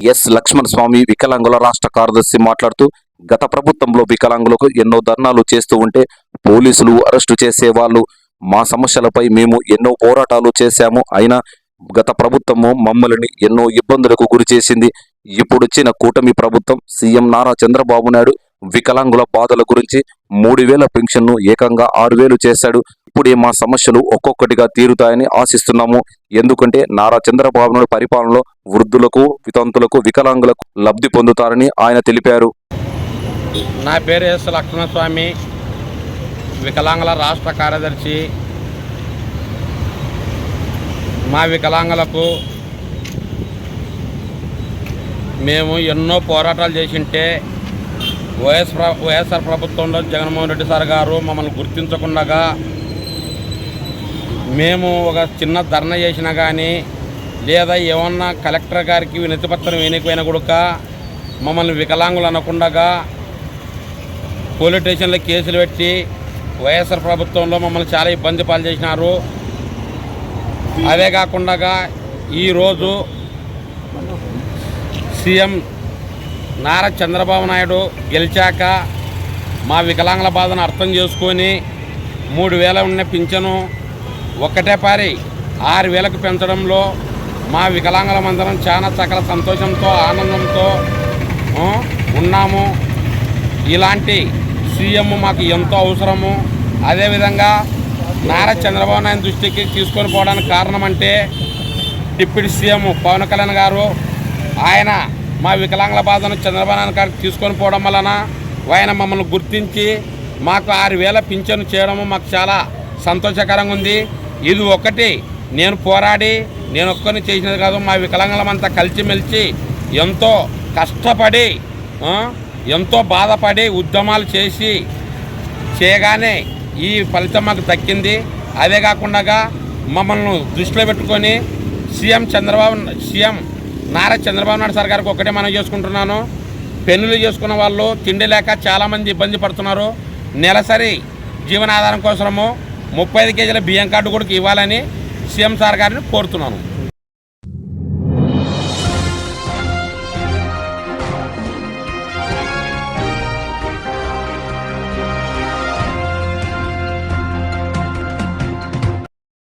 Yes Laxman స్వామి వికలాంగుల రాష్ట్ర కార్యదర్శి మాట్లాడుతూ గత ప్రభుత్వంలో వికలాంగులకు ఎన్నో ధర్నాలు చేస్తూ ఉంటే పోలీసులు అరెస్టు చేసేవాళ్ళు. మా సమస్యలపై మేము ఎన్నో పోరాటాలు చేశాము. అయినా గత ప్రభుత్వము మమ్మల్ని ఎన్నో ఇబ్బందులకు గురి చేసింది. ఇప్పుడొచ్చిన కూటమి ప్రభుత్వం సీఎం నారా చంద్రబాబు నాయుడు వికలాంగుల బాధల గురించి మూడు వేల పెన్షన్ను ఏకంగా ఆరు వేలు చేశాడు. ఇప్పుడే మా సమస్యలు ఒక్కొక్కటిగా తీరుతాయని ఆశిస్తున్నాము. ఎందుకంటే నారా చంద్రబాబు నాయుడు పరిపాలనలో వృద్ధులకు వితంతులకు వికలాంగులకు లబ్ధి పొందుతారని ఆయన తెలిపారు. నా పేరు ఎస్ లక్ష్మణస్వామి. వికలాంగుల రాష్ట్ర కార్యదర్శి. మా వికలాంగులకు మేము ఎన్నో పోరాటాలు చేసింటే వైఎస్ ప్ర వైఎస్ఆర్ ప్రభుత్వంలో జగన్మోహన్ రెడ్డి సార్ గారు మమ్మల్ని గుర్తించకుండా మేము ఒక చిన్న ధర్నా చేసినా కానీ లేదా ఏమన్నా కలెక్టర్ గారికి వినతిపత్రం వేయకపోయినా కూడా మమ్మల్ని వికలాంగులు అనకుండా పోలీస్ స్టేషన్లో కేసులు పెట్టి వైఎస్ఆర్ ప్రభుత్వంలో మమ్మల్ని చాలా ఇబ్బంది పాలు చేసినారు. అదే కాకుండా ఈరోజు సీఎం నారా చంద్రబాబు నాయుడు గెలిచాక మా వికలాంగుల బాధను అర్థం చేసుకొని మూడు వేల ఉన్న పింఛను ఒక్కటే పారి ఆరు వేలకు పెంచడంలో మా వికలాంగులమందరం చాలా సకల సంతోషంతో ఆనందంతో ఉన్నాము. ఇలాంటి సీఎం మాకు ఎంతో అవసరము. అదేవిధంగా నారా చంద్రబాబు నాయుడు దృష్టికి తీసుకొని పోవడానికి కారణం అంటే డిప్యూటీ సీఎం పవన్ కళ్యాణ్ గారు ఆయన మా వికలాంగుల బాధను చంద్రబాబు నాయుడు గారికి తీసుకొని పోవడం వలన ఆయన మమ్మల్ని గుర్తించి మాకు ఆరు వేల పింఛను చేయడము మాకు చాలా సంతోషకరంగా ఉంది. ఇది ఒకటి నేను పోరాడి నేను ఒక్కరిని చేసినది కాదు మా వికలాంగులమంతా కలిసిమెలిసి ఎంతో కష్టపడి ఎంతో బాధపడి ఉద్యమాలు చేసి చేయగానే ఈ ఫలితం మాకు దక్కింది. అదే కాకుండా మమ్మల్ని దృష్టిలో పెట్టుకొని CM Chandrababu CM Nara Chandrababu Naidu sir గారికి ఒకటే మనం చేసుకుంటున్నాను. పెన్నులు చేసుకున్న వాళ్ళు తిండి లేక చాలామంది ఇబ్బంది పడుతున్నారు. నెలసరి జీవనాధారం కోసము ముప్పై ఐదు కేజీల బియ్యం కార్డు కూడా ఇవ్వాలని సీఎం సార్ గారిని కోరుతున్నాను.